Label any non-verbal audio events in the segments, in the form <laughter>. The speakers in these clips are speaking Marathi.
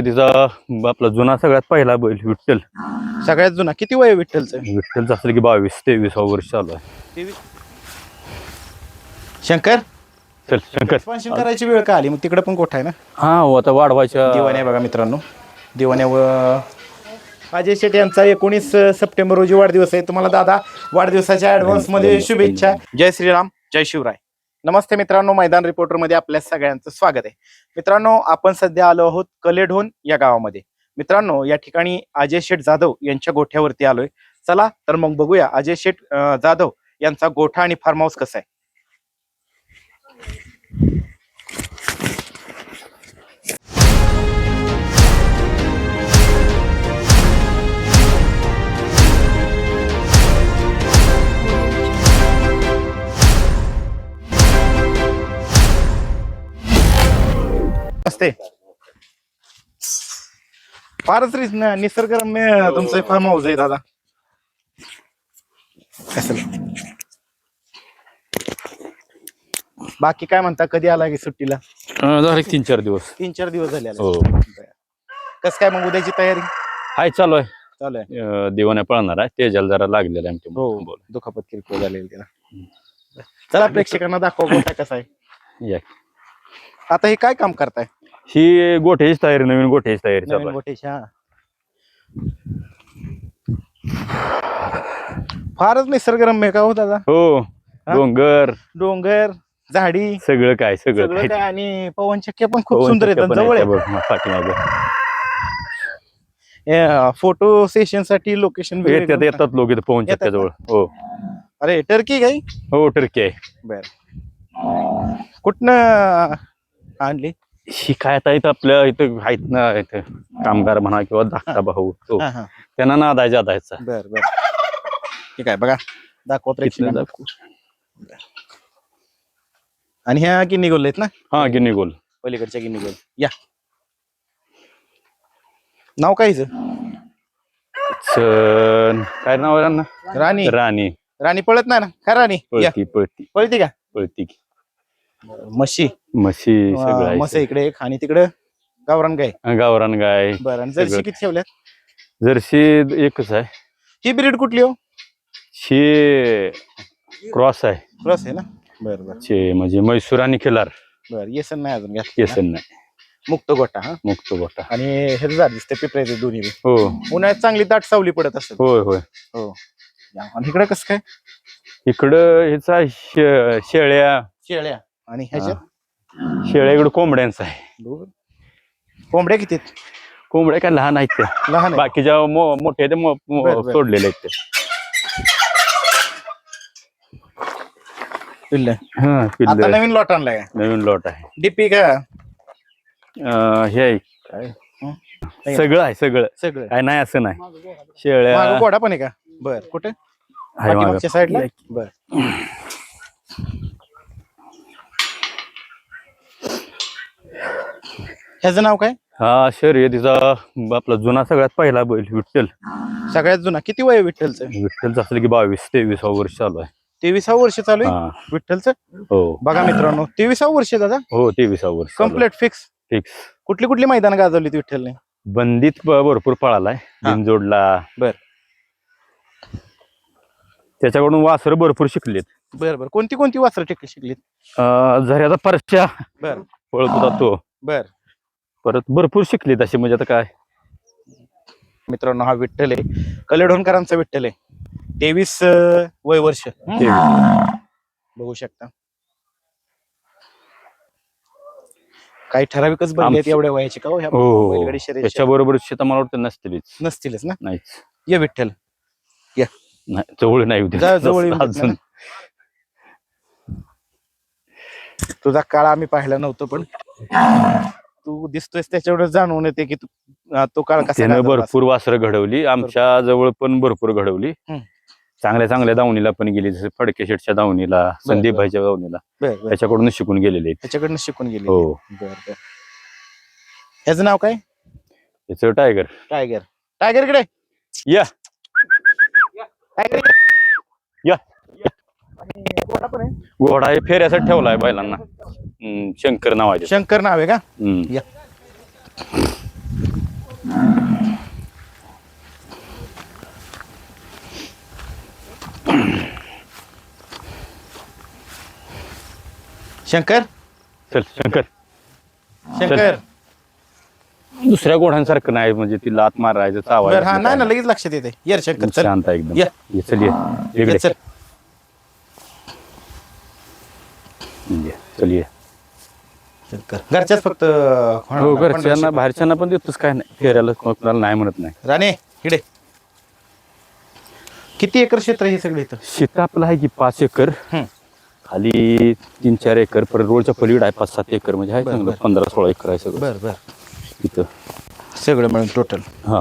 तिचा आपला जुना सगळ्यात पहिला बैल विठ्ठल. सगळ्यात जुना. किती वय आहे विठ्ठलचं? विठ्ठलचं असलं की बावीस तेवीस वर्ष चालू आहे. शंकर? चल शंकर. एक्सपान्शन करायची वेळ का आली? मग तिकडे पण गोठा आहे ना? हा हो आता वाढवायच्या दिवाणी आहे बघा मित्रांनो. दिवाण्या व अजय शेट्टी यांचा एकोणीस सप्टेंबर रोजी वाढदिवस आहे. तुम्हाला दादा वाढदिवसाच्या ऍडव्हान्समध्ये शुभेच्छा. जय श्रीराम जय शिवराय. नमस्ते मित्रांनो मैदान रिपोर्टरमध्ये आपल्या सगळ्यांचं स्वागत आहे. मित्रांनो आपण सध्या आलो आहोत कलेढोन या गावामध्ये. मित्रांनो या ठिकाणी अजय शेठ जाधव यांच्या गोठ्यावरती आलोय. चला तर मग बघूया अजय शेठ जाधव यांचा गोठा आणि फार्म हाऊस कसा आहे. असते. फारच रि- न- निसर्गरम्य तुमचं फार्म हाऊस आहे दादा. बाकी काय म्हणता? कधी आला की सुट्टीला? झाले तीन चार दिवस. तीन चार दिवस झाले आले. हो. कस काय मग उद्याची तयारी? हाय चालू आहे. चालू आहे. अं, दिवाण्या पळणार आहे. तेजाला जरा लागलेला आहे आमच्या हो. बोल. दुखापत किरकोळ झालेली त्याला चला प्रेक्षकांना दाखवा गोठा कसा आहे. या. आता हे काय काम करताय? ही गोठ्याची तयारी नवीन गोठ्याची तयारी चालू नवीन आहे. गोठ्याची हा. फारच निसर्गरम्य का हो दादा? हो डोंगर. डोंगर झाडी. सगळं काय सगळं सगळं काय. काय आणि पवन चक्क्या पण खूप सुंदर पण जवळ पाठीमागं. आहे फोटो सेशनसाठी लोकेशन येतात येतात लोक इथं पवन येतात चक्क्या जवळ हो. अरे टर्की काही? हो टर्की आहे. बर. कुठनं आणली? ही काय आता इथं आपल्या इथं आहेत ना इथं कामगार म्हणा किंवा धाकटा भाऊ तो. हा हा. त्यांना नादाय जादायचा. बर बर. ठीक आहे बघा. दाखवा. प्रेक्षकांना आणि ह्या गिन्नी गोल आहेत ना? हा गिनी गोल. पलीकडच्या गिन्नी गोल. या. नाव काय हिचं? सन काय नाव आहे त्यांना राणी. राणी. राणी पळत नाही ना? काय राणी? या. पळती पळती. पळती का? पळती की. म्हशी. म्हशी सगळं आहे मस इकडे एक आणि तिकडे गावरान गाय. गावरान गाय. बरं आणि जर्सी सगळं. किती ठेवल्यात? जर्सी एकच आहे. ही ब्रीड कुठली हो? शे क्रॉस आहे. क्रॉस आहे ना? बरं बरं. शे म्हणजे म्हैसूर आणि खिलार. बरं येसन नाही अजून घ्या केसन नाही. मुक्त गोटा हा? मुक्त गोटा. आणि हे झाड दिसते पिपऱ्याचे दोन्ही बी. हो. उन्हाळ्यात चांगली दाट सावली पडत असेल. होय होय. हो. आणि इकडे कसं काय? इकडं ह्याचा शे- शेळ्या. शेळ्या. आणि ह्याच्यात? शेळ्या इकडं कोंबड्यांचा आहे. दोन. कोंबड्या किती आहेत? कोंबड्या काय लहान आहेत त्या. लहान बाकीच्या मो- मोठ्या ते मो- मो- बरं, बरं. सोडलेल्या आहेत त्या पिल्लं. हा, आता. नवीन लॉट आणलाय. नवीन लॉट आहे. डीपी का? अं, हे आहे. काय? सगळं. आहे सगळं. सगळं. काय नाही असं नाही. मागं शेळ्या. घोडा पण आहे का? बर. कुठे? आहे मागं. पाठीमागच्या साईडला बर. ह्याचं नाव काय? हा शर्यतीचा आपला जुना सगळ्यात पहिला बैल विठ्ठल. सगळ्यात जुना. किती वय आहे विठ्ठलचं? विठ्ठलचं असलं की बावीस तेवीस वर्ष चालू आहे. तेविसावं वर्ष चालू आहे? हा. विठ्ठलचं? हो. बघा मित्रांनो तेविसावं वर्ष दादा. हो तेवीस वर्ष कंप्लीट फिक्स फिक्स कुठली कुठली मैदान गाजवली विठ्ठलने? बंदीत भरपूर पळालाय. हा. बिनजोडला. बर. त्याच्याकडून वासर भरपूर शिकलेत. बर बर. कोणती कोणती वासरं टिक शिकलीत? अं, झऱ्याचा परश्या बर. पळत होता तो. बर. परत भरपूर शिकलेत असे म्हणजे आता काय? मित्रांनो हा विठ्ठल आहे. कलेढोणकरांचा विठ्ठल आहे. तेवीस वय वर्ष. बघू शकता. काही ठराविकच आमचं- एवढ्या वयाचे का हो? ह्या बैलगाडी शर्यतीच्या? त्याच्या बरोबर शेता मला वाटतं नसतेलीच. नसतीलच ना? नाहीच. ये विठ्ठल. नाही जवळ नाही उद्या जवळ देत. अजून. नाही तुझा काळ आम्ही पाहिला नव्हतो पण. तू दिसतोयस त्याच्यावर जाणवून येते की तू अं, तो काळ कसा त्यानं भरपूर वासरं घडवली. आमच्या जवळ पण भरपूर घडवली. हम्म. चांगल्या चांगल्या दावणीला पण गेली जसे फडके शेटच्या दावणीला संदीप भाईच्या दावणीला. असेल. बर बर. त्याच्याकडून शिकून गेलेले आहेत. त्याच्याकडनं शिकून गेले हो. बर बर. ह्याचं नाव काय? त्याचं टायगर. टायगर. टायगर इकडे. या. टायगर इकडे. या. आणि घोडा पण आहे. घोडा हे फेऱ्यासाठी ठेवलाय बैलांना. शंकर नाव आहे शंकर नाव आहे का? या. शंकर? चल शंकर. शंकर. दुसऱ्या गोढ्यांसारखं नाही म्हणजे ती लात मारायचं आवाज हा नाही. ना लगेच लक्षात येते यर शंकर चल. शांत एकदम. ये, चल ये. चल. चल ये. शंकर घरच्याच फक्त हो घरच्यांना बाहेरच्यांना पण देतोच काय नाही. फेऱ्याला कोणाला नाही म्हणत नाही. राणे इकडे. किती एकर क्षेत्र आहे हे सगळे इथं? शेत आपलं आहे की पाच एकर. खाली तीन चार एकर परत रोडच्या पलीकडे आहे पाच सात एकर म्हणजे आहे चांगलं. पंधरा सोळा एकर आहे सगळं. बर बर. इथं. सगळं मिळून टोटल हा.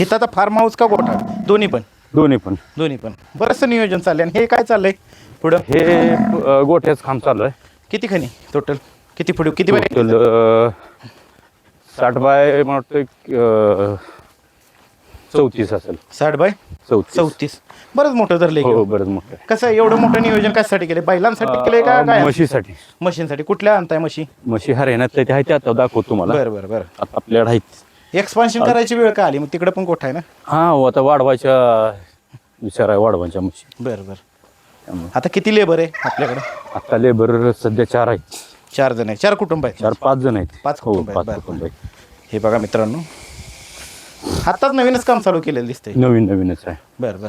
इथं आता फार्म हाऊस का गोठा? दोन्ही पण. दोन्ही पण. दोन्ही पण. बरंचसं नियोजन चाललंय. आणि हे काय चाललंय? पुढं? हे अं, गोठ्याचं काम चालू आहे. किती खणी? टोटल किती पुढे किती बाय? टोटल साठ बाय मला वाटतं अं, चौतीस असेल. साठ बाय? चौतीस. चौतीस. बरंच मोठं धरलंय हो की. बरंच मोठं आहे. कसं आहे, एवढं मोठं नियोजन कशासाठी केलंय? बैलांसाठी केलंय का अं, काय? म्हशीसाठी. मशीनसाठी कुठल्या आणताय म्हशी? म्हशी हरियाणात ते आहे ते आता दाखवतो तुम्हाला. बरं बरं बरं. आता आपल्याकडे आहेत. एक्सपान्शन करायची वेळ का आली? मग तिकडे पण गोठा आहे ना? हा हो आता वाढवायच्या विचार आहे वाढवायच्या म्हशी. बरं बरं. आता किती लेबर आहे आपल्याकडे? आता लेबर सध्या चार आहेत. चार जण आहे चार कुटुंब आहेत. चार पाच जण आहेत. पाच हो कुटुंब आहेत, पाच बरं. कुटुंब आहेत. हे बघा मित्रांनो. आताच नवीनच काम चालू केलेलं दिसतंय. नवीन नवीनच आहे. बरं बरं.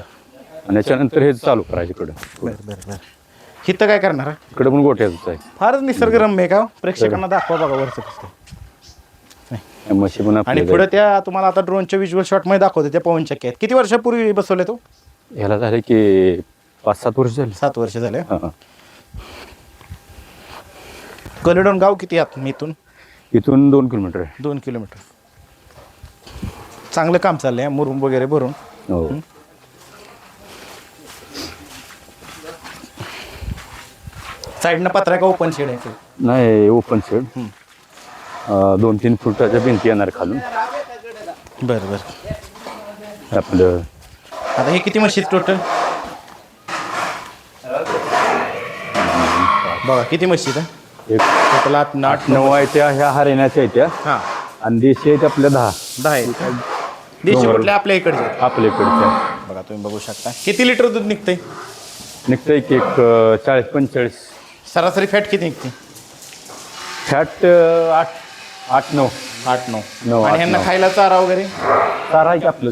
आणि त्याच्यानंतर हे चालू करायचं इकडं. बरं बरं बरं. हिथं काय करणार हा? इकडं पण गोठ्याच आहे. फारच निसर्गरम्य आहे का हो? प्रेक्षकांना दाखवा बघा वरचं कसं त्या म्हशी पण आणि आपल्या पुढे त्या तुम्हाला आता ड्रोनच्या विज्युअल शॉटमध्ये दाखवते त्या पवन चक्की आहेत. किती वर्षापूर्वी बसवले तो? ह्याला झाले की पाच सात वर्ष झाली. सात वर्ष झाले. हा कलेडोन गाव किती आत मी इथून? इथून दोन किलोमीटर आहे. दोन किलोमीटर. चांगलं काम चाललंय मुरुम वगैरे भरून. हो. साईडनं पत्रा का ओपन शेड आहे? नाही ओपन शेड दोन तीन फुटाच्या भिंती येणार खालून. बरं बरं. आपलं आता हे किती म्हशी टोटल बघा किती म्हशी आहेत एक टोटल आठ आठ नऊ आहे त्या ह्या हरियाणाच्या आहेत त्या हां. आणि देशी आहेत आपल्या दहा. दहा आहेत देशी कुठल्या? आपल्या इकडचे आपल्या इकडच्या बघा तुम्ही बघू शकता. किती लिटर दूध निघतंय? निघतं एक एक अं, चाळीस पंचेचाळीस. सरासरी फॅट किती निघते? फॅट आठ आठ नऊ. आठ नऊ. नऊ, आणि आठ, ह्यांना नऊ. खायला चारा वगैरे? चारा आहे की आपलं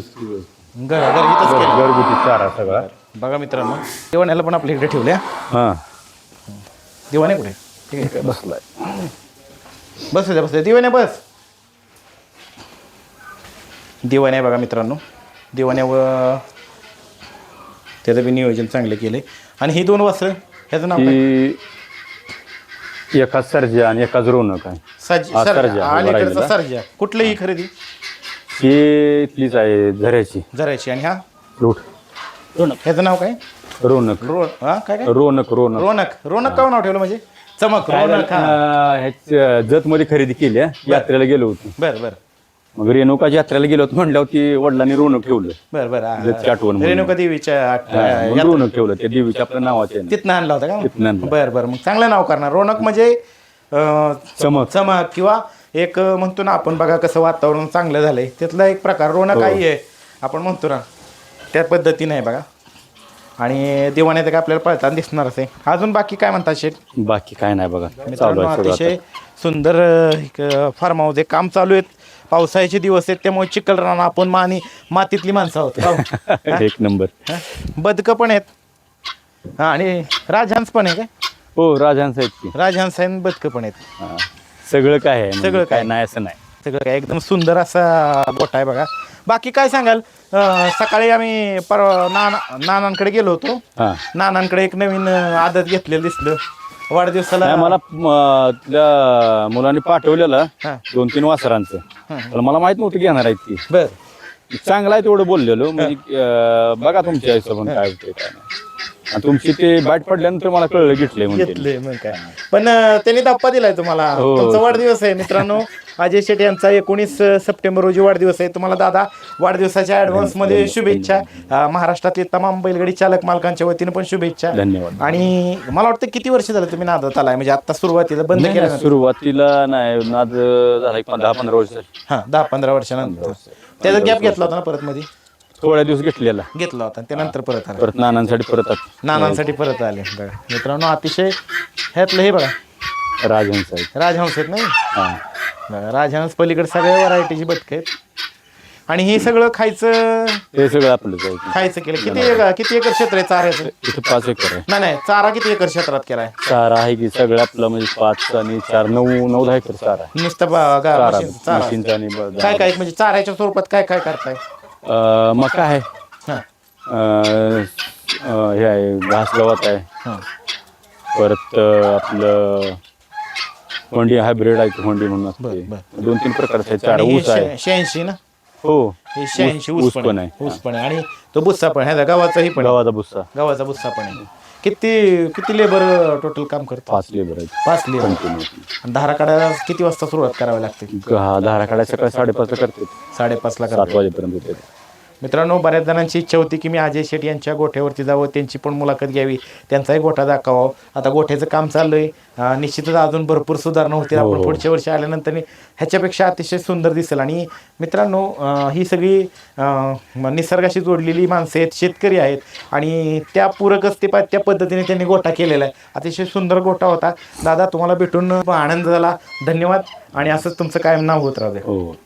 घर केलं घरगुती चारा सगळा. बघा मित्रांनो दिवाण्याला पण आपल्या इकडे ठेवल्या हां. दिवाणे कुठे? ठीक आहे बसलाय. बस द्या बस दिवाण्या बस. दिवाण्या बघा मित्रांनो. दिवाण्यावर त्याचं बी नियोजन चांगलं केलंय आणि ही दोन वस्त्र ह्याचं नाव काय? ही एकाच सर्जा आणि एकाच रोनक आहे. सज हा, सर- सर्जा, राहिलेला. सर्जा. कुठलीही खरेदी? ही इथलीच आहे झऱ्याची. जरायची आणि हा? रूट ह्याचं नाव काय? रोनक. रो हा काय काय? रोनक रोनक. रोनक. रोनक का नाव ठेवलं म्हणजे? चमक रोनक हा. जत मध्ये खरेदी केली. यात्रेला गेलो होतो. बरं बरं. मग रेणुकाच्या यात्रेला गेलो होतो म्हणल्यावर ती वडिलांनी रोनक ठेवलं. बरं बरं जतची आठवण हा. म्हणून. रेणुका देवीच्या आठ- हा, मग यात्रा- रोनक ठेवलं. त्या देवीच्या आपल्या नावाचे तिथनं आणला होता का? आणलं. बरं बरं. मग चांगलं नाव करणार. रोनक म्हणजे अं, चमक. चमक किंवा एक अं, म्हणतो ना आपण बघा कसं वातावरण चांगलं झालंय. त्यातला एक प्रकार हो. रोनक आई आहे. आपण म्हणतो ना त्या पद्धतीने आहे बघा. आणि दिवाण्यात का आपल्याला पळताना दिसणारच आहे. अजून बाकी काय म्हणतात शेठ? बाकी काय नाही बघा. चालू मित्रांनो आहे सगळं अतिशय सुंदर फार्म हाऊस आहे. काम चालू आहेत. पावसाळ्याचे दिवस आहेत. त्यामुळे चिखल आपण मानी मातीतली माणसं आहोत. हो. <laughs> एक नंबर. हा? बदकं पण आहेत. हा आणि राजहंस पण आहे काय? हो राजांचं आहेत की. राजहंस आहे आणि बदकं पण आहेत. हा. सगळं काय आहे? म्हणजे सगळं काय. काय? नाही असं नाही. सगळं काय? एकदम सुंदर असा गोठा आहे बघा. बाकी काय सांगाल? अं, सकाळी आम्ही पर नाना नानांकडे गेलो होतो. हा. नानांकडे एक नवीन अं, आदत घेतलेलं दिसलं. वाढदिवसाला नाही मला म, त्या मुलांनी पाठवलेलं हा. दोन तीन वासरांचं. तर मला माहीत नव्हतं घेणार आहेत ती. बर. चांगलं आहे तेवढं बोललेलो. म्हणजे अं, बघा तुमच्या हिशोबाने काय होते काय नाही. आणि तुमची ते बॅट पडल्यानंतर मला कळलं घेतले म्हणजे घेतले मग काय. पण अं, त्यांनी धप्पा दिलाय तुम्हाला. हो. तुमचा वाढदिवस आहे मित्रांनो. अजय शेट्टी यांचा एकोणीस सप्टेंबर रोजी वाढदिवस आहे. तुम्हाला दादा वाढदिवसाच्या ऍडव्हान्समध्ये शुभेच्छा. अं, महाराष्ट्रातले तमाम बैलगाडी चालक मालकांच्या वतीने पण शुभेच्छा. धन्यवाद. आणि मला वाटतं किती वर्ष झालं तुम्ही नादात आलाय? म्हणजे आता सुरुवातीला बंद केलं सुरुवातीला नाही. नाद झाला एक दहा पंधरा वर्ष झाली. हा दहा पंधरा वर्षानंतर. त्याचा गॅप घेतला होता ना परत मध्ये थोड्या दिवस घेतलेला. घेतला होता त्यानंतर परत आला. परत नानांसाठी परत आत- नानांसाठी परत आले. बघा मित्रांनो अतिशय ह्यातलं हे बघा. राजहंस आहेत. राजहंस आहेत नाही? हा. राजहंस पलीकडे सगळ्या व्हरायटीची बदक आहेत. आणि हे सगळं खायचं? ते सगळं आपलंच आहे खायचं केलं. किती एकर किती एकर क्षेत्र आहे चाऱ्याचं? इथं पाच एकर आहे. नाही नाही चारा किती एकर क्षेत्रात केलाय? चारा आहे की सगळं आपलं म्हणजे पाच आणि चार नऊ नऊ दहा एकर चारा आहे. नुसतं बा- गा- चारा म्हशीचं चारा. मशीनचा आणि ब- काय काय म्हणजे चाऱ्याच्या स्वरूपात काय काय करताय? अं, मका आहे. हा. अं, अं, हे आहे घास गवत आहे. हा. परत अं, आपलं होंडी. हायब्रिड आहे होंडी म्हणून असते. बर, दोन तीन प्रकारचे आहे. चार ऊस आहे. शहाऐंशी ना? हो. हे शहाऐंशी ऊस पण आहे. आहे. ऊस पण आहे. आणि तो बुस्सा पण ह्याचा गव्हाचाही पण आहे. गव्हाचा भुस्सा गव्हाचा बुस्सा पण आहे. किती किती लेबर टोटल काम करतो पाच लेबर आहेत. पाच लेबर. कंटिन्यू आणि धारा काढायला किती वाजता सुरुवात करावी लागते? हा धारा काढायला सकाळी साडेपाचला करते साडेपाचला सात करतो वाजेपर्यंत होते. मित्रांनो बऱ्याच जणांची इच्छा होती की मी अजय शेठ यांच्या गोठ्यावरती जावं त्यांची पण मुलाखत घ्यावी त्यांचाही गोठा दाखवावा. आता गोठ्याचं काम चाललंय. अं, निश्चितच अजून भरपूर सुधारणा होतील. हो, आपण हो. पुढच्या वर्षी आल्यानंतर ह्याच्यापेक्षा अतिशय सुंदर दिसेल. आणि मित्रांनो ही सगळी निसर्गाशी जोडलेली माणसं आहेत शेतकरी आहेत. आणि त्या पूरकच ते पा- त्या पद्धतीने त्यांनी गोठा केलेला आहे. अतिशय सुंदर गोठा होता. दादा तुम्हाला भेटून आनंद झाला. धन्यवाद. आणि असंच तुमचं कायम नाव होत राहू दे हो.